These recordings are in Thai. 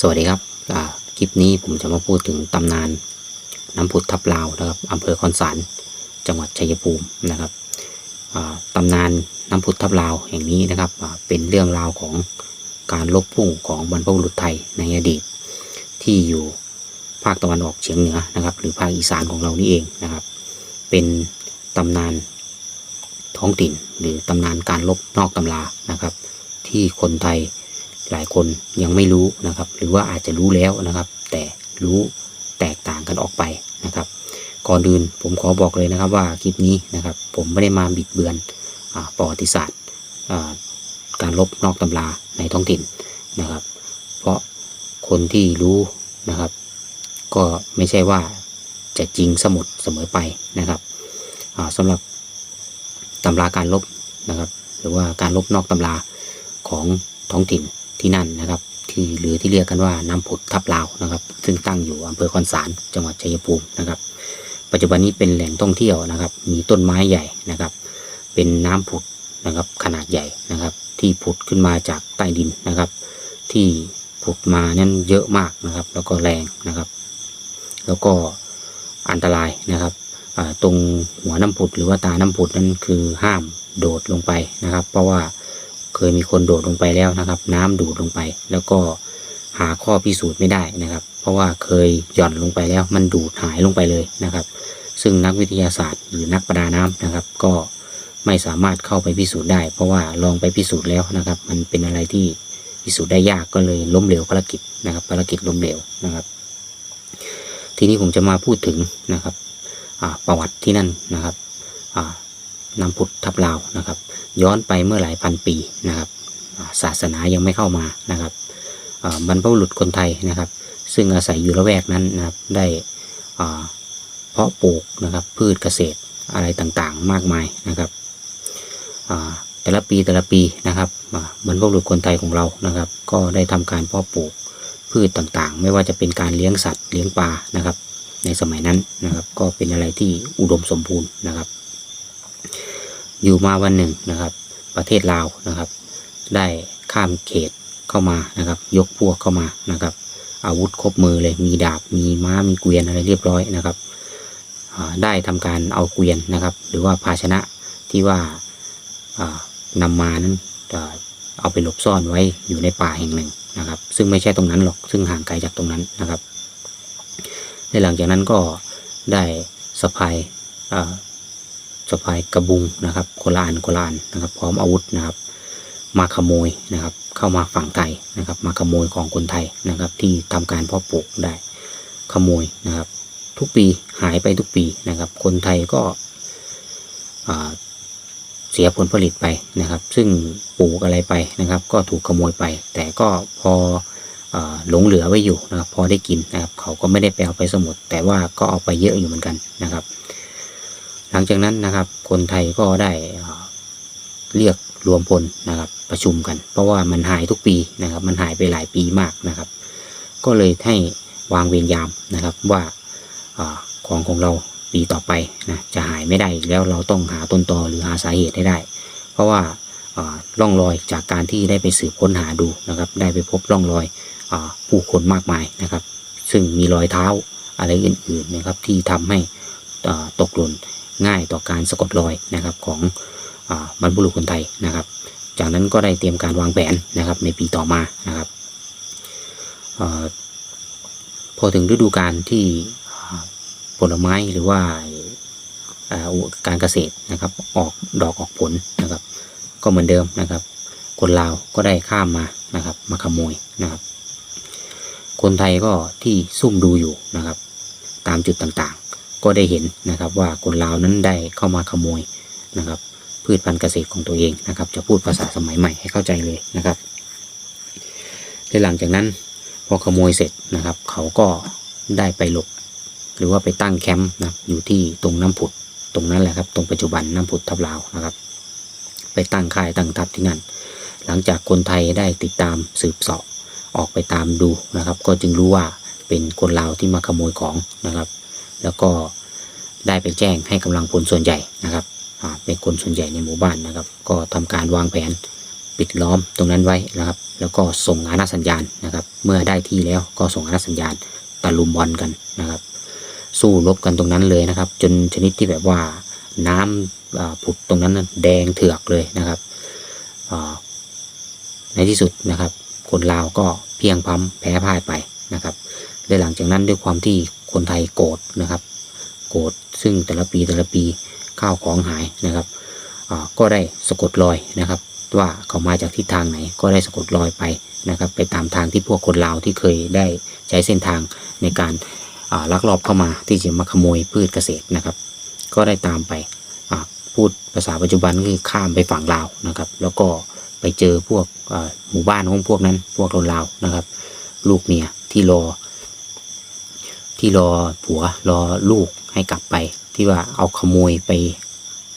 สวัสดีครับคลิปนี้ผมจะมาพูดถึงตำนานน้ำผุดทับลาวนะครับอำเภอคอนสารจังหวัดชัยภูมินะครับตำนานน้ำผุดทับลาวแห่งนี้นะครับเป็นเรื่องราวของการลบพุ่งของบรรพบุรุษไทยในอดีต ที่อยู่ภาคตะวันออกเฉียงเหนือนะครับ หรือภาคอีสานของเรานี่เองนะครับ เป็นตำนานท้องถิ่นหรือตำนานการลบนอกตำรานะครับ ที่คนไทย หลายคนยังไม่รู้นะครับ หรือว่าอาจจะรู้แล้วนะครับ แต่รู้แตกต่างกันออกไปนะครับ ก่อนอื่นผมขอบอกเลยนะครับว่าคลิปนี้นะครับ ผมไม่ได้มาบิดเบือนอประวัติศาสตร์การลบนอกตำราในท้องถิ่นนะครับ เพราะคนที่รู้นะครับ ก็ไม่ใช่ว่าจะจริงสมุดเสมอไปนะครับสำหรับตำราการลบนะครับ หรือว่าการลบนอกตำราของท้องถิ่น ที่นั่นนะครับ ที่หรือที่เรียกกันว่าน้ำผุดทับลาวนะครับ ซึ่งตั้งอยู่อำเภอคอนสารจังหวัดชัยภูมินะครับ ปัจจุบันนี้เป็นแหล่งท่องเที่ยวนะครับ มีต้นไม้ใหญ่นะครับ เป็นน้ำผุดนะครับขนาดใหญ่นะครับ ที่ผุดขึ้นมาจากใต้ดินนะครับ ที่ผุดมานั้นเยอะมากนะครับ แล้วก็แรงนะครับ แล้วก็อันตรายนะครับตรงหัวน้ำผุดหรือว่าตาน้ำผุดนั้นคือห้ามโดดลงไปนะครับ เพราะว่า เคยมีคนโดดลงไปแล้วนะครับ น้ำดูดลงไป แล้วก็หาข้อพิสูจน์ไม่ได้นะครับ เพราะว่าเคยหย่อนลงไปแล้ว มันดูดหายลงไปเลยนะครับ ซึ่งนักวิทยาศาสตร์หรือนักประดาน้ำนะครับ ก็ไม่สามารถเข้าไปพิสูจน์ได้ เพราะว่าลองไปพิสูจน์แล้วนะครับ มันเป็นอะไรที่พิสูจน์ได้ยากก็เลยล้มเหลวภารกิจนะครับ ภารกิจล้มเหลวนะครับ ทีนี้ผมจะมาพูดถึงนะครับประวัติที่นั่นนะครับ นำพุทธทับลาวนะครับ ย้อนไปเมื่อหลายพันปีนะครับาศาสนายังไม่เข้ามานะครับบรรพบุรุษคนไทยนะครับ ซึ่งอาศัยอยู่ละแวกนั้นนะครับได้เพาะปลูกนะครับพืชเกษตรอะไรต่างๆ มากมายนะครับแต่ละปีแต่ละปีนะครับบรรพบุรุษคนไทยของเรานะครับ ก็ได้ทำการเพาะปลูกพืชต่างๆ ไม่ว่าจะเป็นการเลี้ยงสัตว์เลี้ยงปลานะครับ ในสมัยนั้นนะครับ ก็เป็นอะไรที่อุดมสมบูรณ์นะครับ อยู่มาวันหนึ่งนะครับ ประเทศลาวนะครับ ได้ข้ามเขตเข้ามานะครับ ยกพวกเข้ามานะครับ อาวุธครบมือเลยมีดาบมีม้ามีเกวียนอะไรเรียบร้อยนะครับได้ทำการเอาเกวียนนะครับ หรือว่าภาชนะที่ว่าอ่านำมานั้นเอาไปหลบซ่อนไว้อยู่ในป่าแห่งหนึ่งนะครับ ซึ่งไม่ใช่ตรงนั้นหรอกซึ่งห่างไกลจากตรงนั้นนะครับในหลังจากนั้นก็ได้สะพายา สะพายกระบุงนะครับโคลานโคลานนะครับ พร้อมอาวุธนะครับ มาขโมยนะครับ เข้ามาฝั่งไทยนะครับ มาขโมยของคนไทยนะครับ ที่ทำการเพาะปลูกได้ขโมยนะครับ ทุกปีหายไปทุกปีนะครับ คนไทยก็เสียผลผลิตไปนะครับ ซึ่งปลูกอะไรไปนะครับ ก็ถูกขโมยไป แต่ก็พอหลงเหลือไว้อยู่นะครับ พอได้กินนะครับ เขาก็ไม่ได้ไปเอาไปสมุดแต่ว่าก็เอาไปเยอะอยู่เหมือนกันนะครับ หลังจากนั้นนะครับ คนไทยก็ได้เรียกรวมพลนะครับประชุมกัน เพราะว่ามันหายทุกปีนะครับ มันหายไปหลายปีมากนะครับ ก็เลยให้วางเวรยามนะครับว่าอของของเราปีต่อไปนะจะหายไม่ได้แล้วเราต้องหาต้นตอหรือหาสาเหตุให้ได้ เพราะว่าร่องรอยจากการที่ได้ไปสืบค้นหาดูนะครับ ได้ไปพบร่องรอยอผู้คนมากมายนะครับ ซึ่งมีรอยเท้าอะไรอื่นๆนะครับที่ทำให้ ตกหล่นง่ายต่อการสะกดรอยนะครับของอบรรพบุรุษคนไทยนะครับ จากนั้นก็ได้เตรียมการวางแผนนะครับในปีต่อมานะครับอพอถึงฤดูกาลที่ผลไม้หรือว่าอ่าการเกษตรนะครับออกดอกออกผลนะครับ ก็เหมือนเดิมนะครับ คนลาวก็ได้ข้ามมานะครับ มาขโมยนะครับ คนไทยก็ที่ซุ่มดูอยู่นะครับ ตามจุดต่างๆ ก็ได้เห็นนะครับว่าคนลาวนั้นได้เข้ามาขโมยนะครับ พืชพันธุ์เกษตรของตัวเองนะครับ จะพูดภาษาสมัยใหม่ให้เข้าใจเลยนะครับและหลังจากนั้นพอขโมยเสร็จนะครับ เขาก็ได้ไปหลบ หรือว่าไปตั้งแคมป์นะครับอยู่ที่ตรงน้ำผุดตรงนั้นแหละครับ ตรงปัจจุบันน้ำผุดทับลาวนะครับ ไปตั้งค่ายตั้งทัพที่นั่น หลังจากคนไทยได้ติดตามสืบเสาะออกไปตามดูนะครับ ก็จึงรู้ว่า เป็นคนลาวที่มาขโมยของนะครับ แล้วก็ได้ไปแจ้งให้กำลังพลส่วนใหญ่นะครับเป็นคนส่วนใหญ่ในหมู่บ้านนะครับ ก็ทำการวางแผนปิดล้อมตรงนั้นไว้นะครับ แล้วก็ส่งอาณาสัญญาณนะครับ เมื่อได้ที่แล้วก็ส่งอาณาสัญญาณตะลุมบอลกันนะครับ สู้รบกันตรงนั้นเลยนะครับ จนชนิดที่แบบว่าน้ำอ่าผุดตรงนั้นแดงเถือกเลยนะครับในที่สุดนะครับ คนลาวก็เพียงพำแพ้พ่ายไปนะครับ และหลังจากนั้นด้วยความที่คนไทยโกรธนะครับ โกรธซึ่งแต่ละปีแต่ละปีข้าวของหายนะครับก็ได้สะกดรอยนะครับ ว่าเขามาจากทิศทางไหนก็ได้สะกดรอยไปนะครับ ไปตามทางที่พวกคนลาวที่เคยได้ใช้เส้นทางในการาลักลอบเข้ามาที่จะมาขโมยพืชเกษตรนะครับ ก็ได้ตามไปพูดภาษาปัจจุบันคือข้ามไปฝั่งลาวนะครับ แล้วก็ไปเจอพวกหมู่บ้านของพวกนั้นพวกคนลาวนะครับ ลูกเมียที่รอ ที่รอผัวรอลูกให้กลับไป ที่ว่าเอาขโมยไป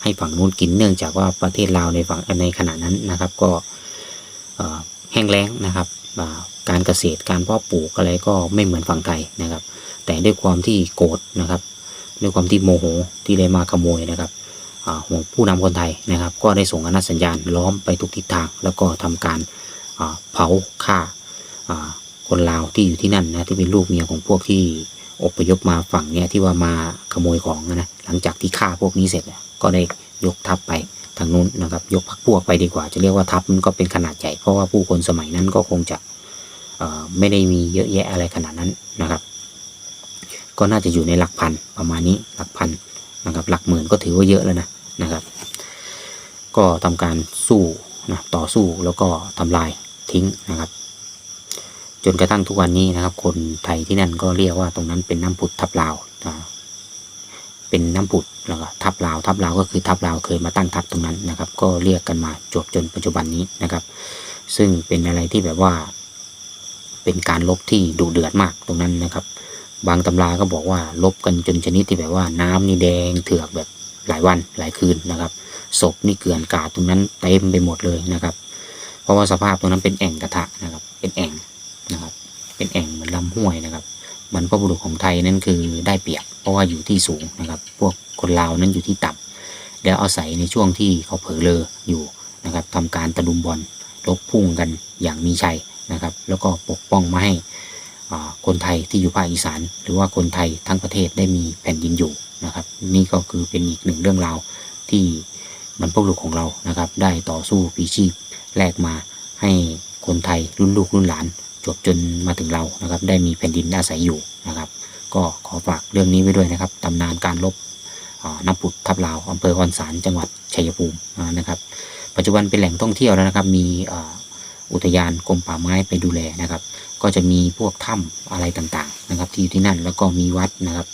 ให้ฝั่งนู้นกินเนื่องจากว่าประเทศลาวในฝั่งในขณะนั้นนะครับ ก็แห้งแล้งนะครับการเกษตรการเพาะปลูกอะไรก็ไม่เหมือนฝั่งไทยนะครับ แต่ด้วยความที่โกรธนะครับ ด้วยความที่โมโหที่ได้มาขโมยนะครับห่วงผู้นำคนไทยนะครับ ก็ได้ส่งอนัสัญญาณล้อมไปทุกทิศทาง แล้วก็ทำการเผาฆ่าคนลาวที่อยู่ที่นั่นนะที่เป็นลูกเมียของพวกที่ อพยพมาฝั่งเนี้ยที่ว่ามาขโมยของนะหลังจากที่ฆ่าพวกนี้เสร็จก็ได้ยกทัพไปทางนู้นนะครับยกพักพวกไปดีกว่า จะเรียกว่าทัพมันก็เป็นขนาดใหญ่เพราะว่าผู้คนสมัยนั้นก็คงจะไม่ได้มีเยอะแยะอะไรขนาดนั้นนะครับ ก็น่าจะอยู่ในหลักพันประมาณนี้หลักพันนะครับหลักหมื่นก็ถือว่าเยอะแล้วนะนะครับ ก็ทำการสู้นะต่อสู้แล้วก็ทำลายทิ้งนะครับ จนกระทั่งทุกวันนี้นะครับ คนไทยที่นั่นก็เรียกว่าตรงนั้นเป็นน้ำผุดทับลาวนะเป็นน้ำผุดแล้วก็ทับลาว ทับลาวก็คือทับลาวเคยมาตั้งทับตรงนั้นนะครับ ก็เรียกกันมาจบจนปัจจุบันนี้นะครับ ซึ่งเป็นอะไรที่แบบว่า เป็นการลบที่ดุเดือดมากตรงนั้นนะครับ บางตำราก็บอกว่าลบกันจนชนิดที่แบบว่า น้ำนี่แดงเถือกแบบหลายวันหลายคืนนะครับศพนี่เกลื่อนกลาดตรงนั้นเต็มไปหมดเลยนะครับ เพราะว่าสภาพตรงนั้นเป็นแอ่งกระทะนะครับ เป็นแอ่ง นะครับ เป็นแอ่งเหมือนลำห้วยนะครับบรรพบุรุษของไทยนั่นคือได้เปรียบเพราะว่าอยู่ที่สูงนะครับ พวกคนลาวนั้นอยู่ที่ต่ำแล้วอาศัยในช่วงที่เขาเผลอเลออยู่นะครับทำการตะลุมบอลลบพุ่งกันอย่างมีชัยนะครับ แล้วก็ปกป้องไม่ให้คนไทยที่อยู่ภาคอีสาน หรือว่าคนไทยทั้งประเทศได้มีแผ่นดินอยู่นะครับ นี่ก็คือเป็นอีกหนึ่งเรื่องราวที่บรรพบุรุษของเรานะครับ ได้ต่อสู้ปีชีพแลกมาให้คนไทยรุ่นลูกรุ่นหลาน จบจนมาถึงเรานะครับ ได้มีแผ่นดินอาศัยอยู่นะครับ ก็ขอฝากเรื่องนี้ไว้ด้วยนะครับตำนานการลบน้ำผุดทับลาวอำเภอคอนสารจังหวัดชัยภูมินะครับ ปัจจุบันเป็นแหล่งท่องเที่ยวแล้วนะครับ มีอุทยานกรมป่าไม้ไปดูแลนะครับ ก็จะมีพวกถ้ำอะไรต่างๆนะครับ ที่อยู่ที่นั่นแล้วก็มีวัดนะครับ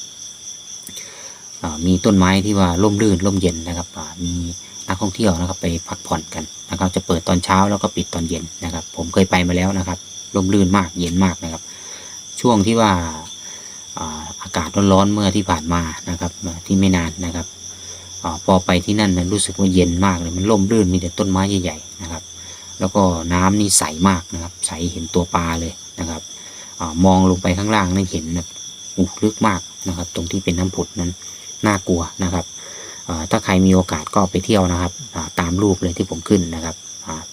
มีต้นไม้ที่ว่าร่มรื่นร่มเย็นนะครับมีนักท่องเที่ยวนะครับไปพักผ่อนกันนะครับ จะเปิดตอนเช้าแล้วก็ปิดตอนเย็นนะครับ ผมเคยไปมาแล้วนะครับ ร่มรื่นมากเย็นมากนะครับ ช่วงที่ว่าอ่าอากาศร้อนๆเมื่อที่ผ่านมานะครับ ที่ไม่นานนะครับอาพอไปที่นั่นนะรู้สึกว่าเย็นมากเลยมันร่มรื่นมีแต่ต้นไม้ใหญ่ๆนะครับ แล้วก็น้ำนี่ใสมากนะครับ ใสเห็นตัวปลาเลยนะครับอามองลงไปข้างล่างนี่เห็นแบบอุลึกมากนะครับ ตรงที่เป็นน้ำผุดนั้นน่ากลัวนะครับ ถ้าใครมีโอกาสก็ไปเที่ยวนะครับตามรูปเลยที่ผมขึ้นนะครับ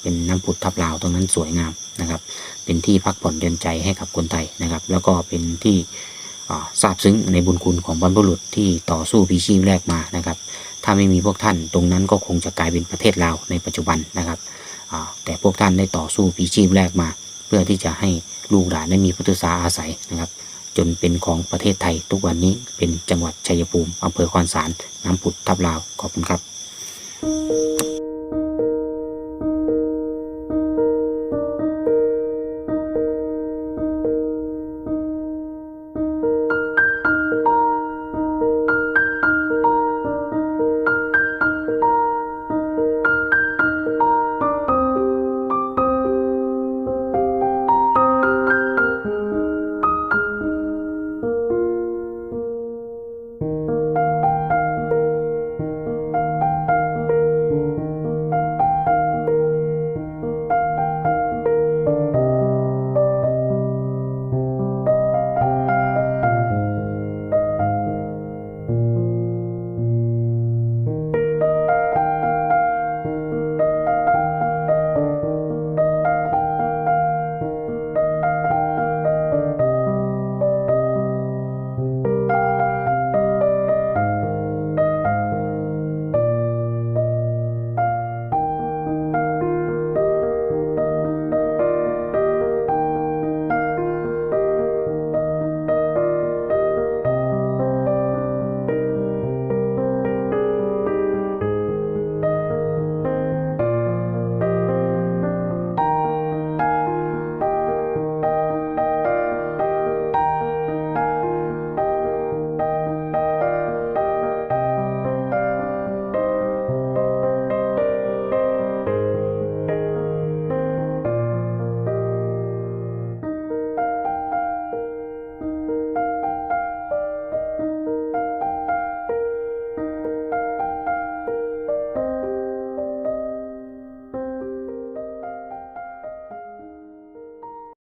เป็นน้ำผุดทับลาวตรงนั้นสวยงามนะครับ เป็นที่พักผ่อนเดินใจให้กับคนไทยนะครับ แล้วก็เป็นที่อ่าซาบซึ้งในบุญคุณของบรรพบุรุษที่ต่อสู้พิชีพแรกมานะครับ ถ้าไม่มีพวกท่านตรงนั้นก็คงจะกลายเป็นประเทศลาวในปัจจุบันนะครับแต่พวกท่านได้ต่อสู้ปีชีพแรกมา เพื่อที่จะให้ลูกหลานได้มีพุทธศาอาศัยนะครับ จนเป็นของประเทศไทยทุกวันนี้เป็นจังหวัดชัยภูมิอำเภอคอนสารน้ำผุดทับลาวขอบคุณครับ